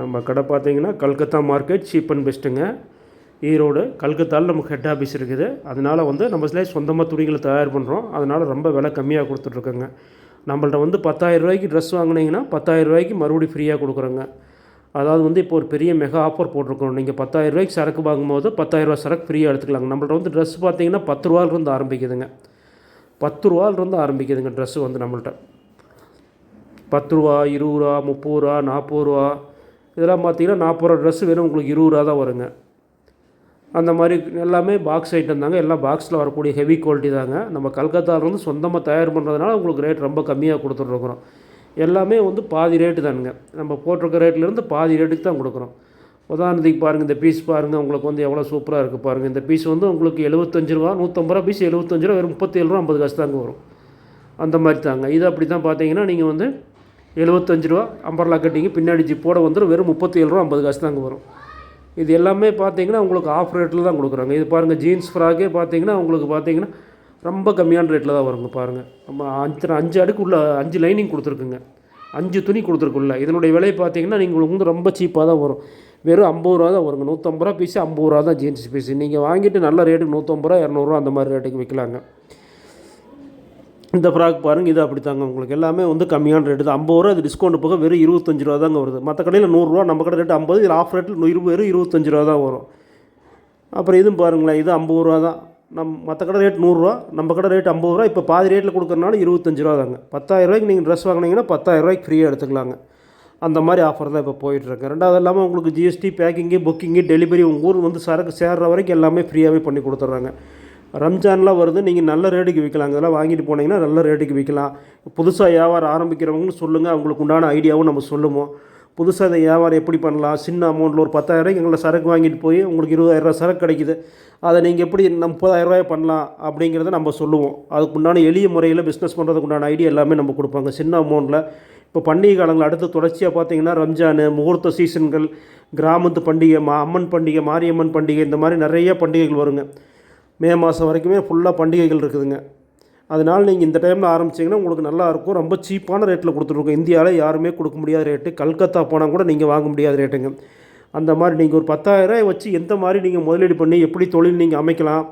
நம்ம கடை பார்த்தீங்கன்னா கல்கத்தா மார்க்கெட் சீப் அண்ட் பெஸ்ட்டுங்க. ஈரோடு கல்கத்தாவில் நமக்கு ஹெட் ஆஃபீஸ் இருக்குது. அதனால் வந்து நம்ம சில சொந்தமாக துணிகளை தயார் பண்ணுறோம் அதனால் ரொம்ப விலை கம்மியாக கொடுத்துட்ருக்கோங்க. நம்மள்ட்ட வந்து பத்தாயிரம் ரூபாய்க்கு ட்ரெஸ் வாங்கினீங்கன்னா பத்தாயிரம் ரூபாய்க்கு மறுபடியும் ஃப்ரீயாக கொடுக்குறோங்க. அதாவது வந்து இப்போ ஒரு பெரிய மெகா ஆஃபர் போட்டிருக்கோம் நீங்கள் பத்தாயிரம் ரூபாய்க்கு சரக்கு வாங்கும்போது பத்தாயிரம் ரூபா சரக்கு ஃப்ரீயாக எடுத்துக்கலாங்க. நம்மள்ட்ட வந்து ட்ரெஸ் பார்த்தீங்கன்னா பத்து ரூபாயிலிருந்து ஆரம்பிக்குதுங்க. பத்து ரூபாயிலிருந்து ஆரம்பிக்குதுங்க ட்ரெஸ்ஸு வந்து நம்மள்ட்ட. பத்து ரூபா இருபது ரூபா முப்பது ரூபா நாற்பது ரூபா. இதெல்லாம் பார்த்தீங்கன்னா நாற்பது ரூபா ட்ரெஸ்ஸு வெறும் உங்களுக்கு இருபது ரூபா தான் வருங்க. அந்த மாதிரி எல்லாமே பாக்ஸ் ஐட்டம் தாங்க. எல்லாம் பாக்ஸில் வரக்கூடிய ஹெவி குவாலிட்டி தாங்க. நம்ம கல்கத்தாவிலேருந்து சொந்தமாக தயார் பண்ணுறதுனால உங்களுக்கு ரேட் ரொம்ப கம்மியாக கொடுத்துட்ருக்குறோம். எல்லாமே வந்து பாதி ரேட்டு தானுங்க. நம்ம போட்டிருக்க ரேட்லேருந்து பாதி ரேட்டுக்கு தான் கொடுக்குறோம். உதாரணத்துக்கு பாருங்கள் இந்த பீஸ் பாருங்கள் உங்களுக்கு வந்து எவ்வளோ சூப்பராக இருக்குது பாருங்கள் இந்த பீஸ் வந்து உங்களுக்கு எழுபத்தஞ்சு ரூபா நூற்றம்பது ரூபா பீஸ் எழுபத்தஞ்சு ரூபா வெறும் முப்பத்தேழு ரூபா ஐம்பது காசு தாங்க வரும். அந்த மாதிரி தாங்க. இது அப்படி தான் பார்த்தீங்கன்னா நீங்கள் வந்து எழுபத்தஞ்சு ரூபா அம்பர்லா கட்டிங்க பின்னாடி ஜிப்போட வந்துடும் வெறும் முப்பத்தி ஏழு ரூபா ஐம்பது காசு தாங்க வரும். இது எல்லாமே பார்த்தீங்கன்னா உங்களுக்கு ஆஃப் ரேட்டில் தான் கொடுக்குறாங்க. இது பாருங்கள் ஜீன்ஸ் ஃப்ராக்கே பார்த்தீங்கன்னா உங்களுக்கு பார்த்தீங்கன்னா ரொம்ப கம்மியான ரேட்டில் தான் வருங்க பாருங்கள் நம்ம அஞ்சு அஞ்சு அடுக்கு உள்ள அஞ்சு லைனிங் கொடுத்துருக்குங்க. அஞ்சு துணி கொடுத்துருக்குள்ள இதனுடைய விலை பார்த்தீங்கன்னா நீங்கள் உங்களுக்கு வந்து ரொம்ப சீப்பாக தான் வரும். வெறும் ஐம்பது ரூபா தான் வருங்க. நூற்றம்பது ரூபா பீஸு ஐம்பது ரூபா தான் ஜீன்ஸ் பீஸு நீங்கள் வாங்கிட்டு நல்ல ரேட்டுக்கு நூற்றம்பது ரூபா இரநூறுவா அந்த மாதிரி ரேட்டுக்கு விற்கலாங்க. இந்த ஃப்ராக் பாருங்கள் இது அப்படி தாங்க உங்களுக்கு எல்லாமே வந்து கம்மியான ரேட்டு தான். ஐம்பது ரூபா இது டிஸ்கவுண்ட் போக வெறும் இருபத்தஞ்சி ரூபா தாங்க வருது. மற்ற கடையில் நூறுரூவா நம்ம கடை ரேட்டு ஐம்பது இதில் ஆஃப் ரேட்டில் இருபது வெறும் இருபத்தஞ்சு ரூபா தான் வரும். அப்புறம் இதுவும் பாருங்களேன் இது ஐம்பது ரூபா தான். நம் மற்ற கடை ரேட் நூறுரூவா நம்ம கடை ரேட் ஐம்பது ரூபா இப்போ பாதி ரேட்டில் கொடுக்குறனால இருபத்தஞ்சு ரூபா தாங்க. பத்தாயிரம் ரூபாய்க்கு நீங்கள் ட்ரெஸ் வாங்கினீங்கன்னா பத்தாயிரரூவாய்க்கு ஃப்ரீயாக எடுத்துக்கலாங்க. அந்த மாதிரி ஆஃபர் தான் இப்போ போயிட்டுருக்கு. ரெண்டாவது இல்லாமல் உங்களுக்கு ஜிஎஸ்டி பேக்கிங்கு புக்கிங்கு டெலிவரி உங்கள் ஊர் வந்து சரக்கு சேர்ற வரைக்கும் எல்லாமே ஃப்ரீயாகவே பண்ணி கொடுத்துட்றாங்க. ரம்ஜான்லாம் வருது நீங்கள் நல்ல ரேட்டுக்கு விற்கலாம் இதெல்லாம் வாங்கிட்டு போனீங்கன்னா நல்ல ரேட்டுக்கு விற்கலாம் புதுசாக வியாபாரம் ஆரம்பிக்கிறவங்களும் சொல்லுங்கள் அவங்களுக்கு உண்டான ஐடியாவும் நம்ம சொல்லுவோம். புதுசாக இந்த வியாபாரம் எப்படி பண்ணலாம்? சின்ன அமௌண்ட்டில் ஒரு பத்தாயிரரூபாய்க்கு எங்களை சரக்கு வாங்கிட்டு போய் உங்களுக்கு இருபதாயிரரூவா சரக்கு கிடைக்குது. அதை நீங்கள் எப்படி முப்பதாயிரரூவாய் பண்ணலாம் அப்படிங்கிறத நம்ம சொல்லுவோம். அதுக்கு உண்டான எளிய முறையில் பிஸ்னஸ் பண்ணுறதுக்கு உண்டான ஐடியா எல்லாமே நம்ம கொடுப்பாங்க. சின்ன அமௌண்ட்டில் இப்போ பண்டிகை காலங்கள் அடுத்து தொடர்ச்சியாக பார்த்தீங்கன்னா ரம்ஜானு முகூர்த்த சீசன்கள் கிராமத்து பண்டிகை மா அம்மன் பண்டிகை மாரியம்மன் பண்டிகை இந்த மாதிரி நிறைய பண்டிகைகள் வருங்க. மே மாதம் வரைக்குமே ஃபுல்லாக பண்டிகைகள் இருக்குதுங்க. அதனால் நீங்கள் இந்த டைமில் ஆரம்பிச்சிங்கன்னா உங்களுக்கு நல்லாயிருக்கும் ரொம்ப சீப்பான ரேட்டில் கொடுத்துட்ருக்கோம் இந்தியாவில் யாருமே கொடுக்க முடியாத ரேட்டு கல்கத்தா போனால் கூட நீங்கள் வாங்க முடியாத ரேட்டுங்க அந்த மாதிரி நீங்கள் ஒரு பத்தாயிரரூவாய் வச்சு எந்த மாதிரி நீங்கள் முதலீடு பண்ணி எப்படி தொழில் நீங்கள் அமைக்கலாம்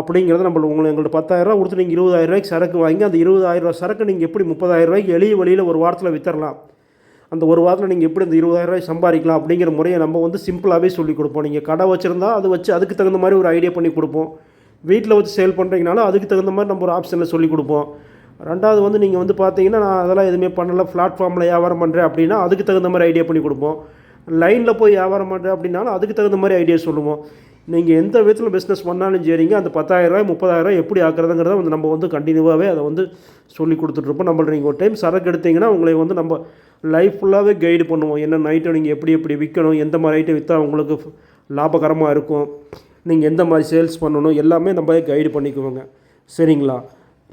அப்படிங்கிறத நம்ம உங்களை எங்கள்கிட்ட பத்தாயிரரூவா கொடுத்து நீங்கள் இருபதாயிரரூவாய்க்கு சரக்கு வாங்கி அந்த இருபதாயிரரூவா சரக்கு நீங்கள் எப்படி முப்பதாயிரரூவாய்க்கு எளிய வழியில் ஒரு வாரத்தில் வித்தரலாம். அந்த ஒரு வாரத்தில் நீங்கள் எப்படி இந்த இருபதாயிரரூவாய் சம்பாதிக்கலாம் அப்படிங்கிற முறையை நம்ம வந்து சிம்பிளாகவே சொல்லிக் கொடுப்போம். நீங்கள் கடை வச்சுருந்தா அது வச்சு அதுக்கு தகுந்த மாதிரி ஒரு ஐடியா பண்ணி கொடுப்போம். வீட்டில் வச்சு சேல் பண்ணுறீங்கனாலும் அதுக்கு தகுந்த மாதிரி நம்ம ஒரு ஆப்ஷனில் சொல்லி கொடுப்போம். ரெண்டாவது வந்து நீங்கள் வந்து பார்த்தீங்கன்னா நான் அதெல்லாம் எதுவுமே பண்ணலை. பிளாட்ஃபார்மில் வியாபாரம் பண்ணுறேன் அப்படின்னா அதுக்கு தகுந்த மாதிரி ஐடியா பண்ணி கொடுப்போம். லைனில் போய் வியாபாரம் பண்ணுறேன் அப்படின்னாலும் அதுக்கு தகுந்த மாதிரி ஐடியா சொல்லுவோம். நீங்கள் எந்த விதத்தில் பிஸ்னஸ் பண்ணாலும் சரிங்க அந்த பத்தாயிரரூவாய் முப்பதாயிரரூவா எப்படி ஆக்குறதுங்கிறத வந்து நம்ம வந்து கண்டினியூவாகவே அதை வந்து சொல்லி கொடுத்துட்ருப்போம் நம்மள்ட்ட நீங்கள் ஒரு டைம் சரக்கு எடுத்தீங்கன்னா உங்களை வந்து நம்ம லைஃப் ஃபுல்லாகவே கைடு பண்ணுவோம். என்ன நைட்டை நீங்கள் எப்படி எப்படி விற்கணும் எந்த மாதிரி ஐட்டம் விற்றா உங்களுக்கு லாபகரமாக இருக்கும். நீங்கள் எந்த மாதிரி சேல்ஸ் பண்ணணும் எல்லாமே நம்ம கைடு பண்ணிக்குவோங்க. சரிங்களா?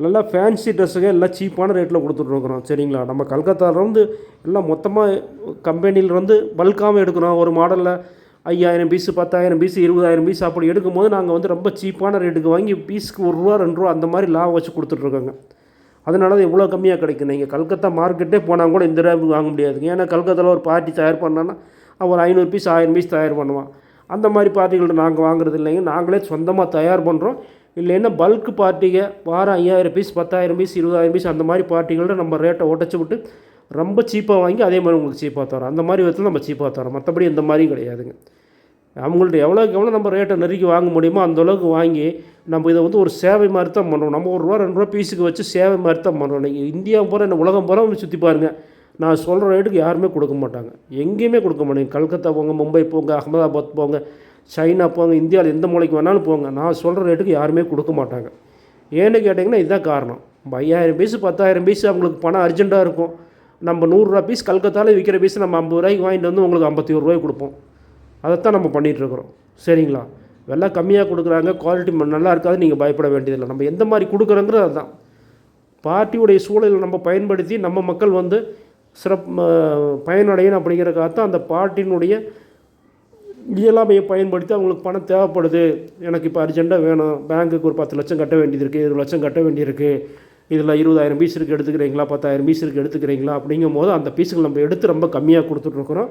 நல்லா ஃபேன்சி ட்ரெஸ்ஸுங்க எல்லாம் சீப்பான ரேட்டில் கொடுத்துட்ருக்குறோம் சரிங்களா? நம்ம கல்கத்தாவிலேருந்து எல்லாம் மொத்தமாக கம்பெனியிலேருந்து பல்காமல் எடுக்கிறோம். ஒரு மாடலில் ஐயாயிரம் பீஸு பத்தாயிரம் பீஸு இருபதாயிரம் பீஸ் அப்படி எடுக்கும்போது நாங்கள் வந்து ரொம்ப சீப்பான ரேட்டுக்கு வாங்கி பீஸுக்கு ஒரு ரூபா ரெண்டு ரூபா அந்த மாதிரி லாபம் வச்சு கொடுத்துட்ருக்கோங்க அதனால தான் இவ்வளோ கம்மியாக கிடைக்கும் நீங்கள் கல்கத்தா மார்க்கெட்டே போனால் கூட இந்த ரேட்டுக்கு வாங்க முடியாதுங்க. ஏன்னா கல்கத்தாவில் ஒரு பார்ட்டி தயார் பண்ணான்னா ஒரு ஐநூறு பீஸ் ஆயிரம் பீஸ் தயார் பண்ணுவான். அந்த மாதிரி பார்ட்டிகள்ட்ட நாங்கள் வாங்குறது இல்லைங்க. நாங்களே சொந்தமாக தயார் பண்ணுறோம் இல்லைன்னா பல்க்கு பார்ட்டிங்க வாரம் ஐயாயிரம் பீஸ் பத்தாயிரம் பீஸ் இருபதாயிரம் பீஸ் அந்த மாதிரி பார்ட்டிகள்ட்ட நம்ம ரேட்டை உடச்சி விட்டு ரொம்ப சீப்பாக வாங்கி அதே மாதிரி உங்களுக்கு சீப்பாக தரோம் அந்த மாதிரி விதத்தில் நம்ம சீப்பாக தரோம் மற்றபடி எந்த மாதிரியும் கிடையாதுங்க. அவங்கள்ட்ட எவ்வளோக்கு எவ்வளோ நம்ம ரேட்டை நெருக்கி வாங்க முடியுமோ அந்தளவுக்கு வாங்கி நம்ம இதை வந்து ஒரு சேவை மாதிரி தான் பண்ணுறோம் நம்ம ஒரு ரூபா ரெண்டு ரூபா பீஸுக்கு வச்சு சேவை மாதிரி தான் பண்ணுறோம் நீங்கள் இந்தியா பூரா இந்த உலகம் பூரா வந்து சுற்றி பாருங்கள் நான் சொல்கிற ரேட்டுக்கு யாருமே கொடுக்க மாட்டாங்க. எங்கேயுமே கொடுக்க மாட்டாங்க. கல்கத்தா போங்க மும்பை போங்க அகமதாபாத் போங்க சைனா போங்க இந்தியாவில் எந்த மூலைக்கு வேணாலும் போங்க. நான் சொல்கிற ரேட்டுக்கு யாருமே கொடுக்க மாட்டாங்க. ஏன்னு கேட்டிங்கன்னா இதுதான் காரணம். ஐயாயிரம் பீஸு பத்தாயிரம் பீஸு அவங்களுக்கு பணம் அர்ஜென்ட்டாக இருக்கும். நம்ம நூறுரூவா பீஸ் கல்கத்தாவில் விற்கிற பீஸ் நம்ம ஐம்பது ரூபாய்க்கு வாங்கிட்டு வந்து உங்களுக்கு ஐம்பத்தி ஒரு ரூபாய்க்கு கொடுப்போம். அதைத்தான் நம்ம பண்ணிகிட்ருக்குறோம் சரிங்களா? விலை கம்மியாக கொடுக்குறாங்க குவாலிட்டி நல்லா இருக்காது நீங்கள் பயப்பட வேண்டியதில்லை. நம்ம எந்த மாதிரி கொடுக்குறோங்கிறது அதுதான் பார்ட்டியுடைய சூழலை நம்ம பயன்படுத்தி நம்ம மக்கள் வந்து சிறப்பு பயனடையணும் அப்படிங்கிறக்காகத்தான் அந்த பாட்டினுடைய இயலாமையை பயன்படுத்தி அவங்களுக்கு பணம் தேவைப்படுது. எனக்கு இப்போ அர்ஜெண்ட்டாக வேணும். பேங்க்குக்கு ஒரு பத்து லட்சம் கட்ட வேண்டியது இருக்குது இருபது லட்சம் கட்ட வேண்டியிருக்கு. இதில் இருபதாயிரம் பீஸ் இருக்குது எடுத்துக்கிறீங்களா? பத்தாயிரம் பீஸ் இருக்குது எடுத்துக்கிறீங்களா? அப்படிங்கும் போது அந்த பீஸுகள் நம்ம எடுத்து ரொம்ப கம்மியாக கொடுத்துட்ருக்குறோம்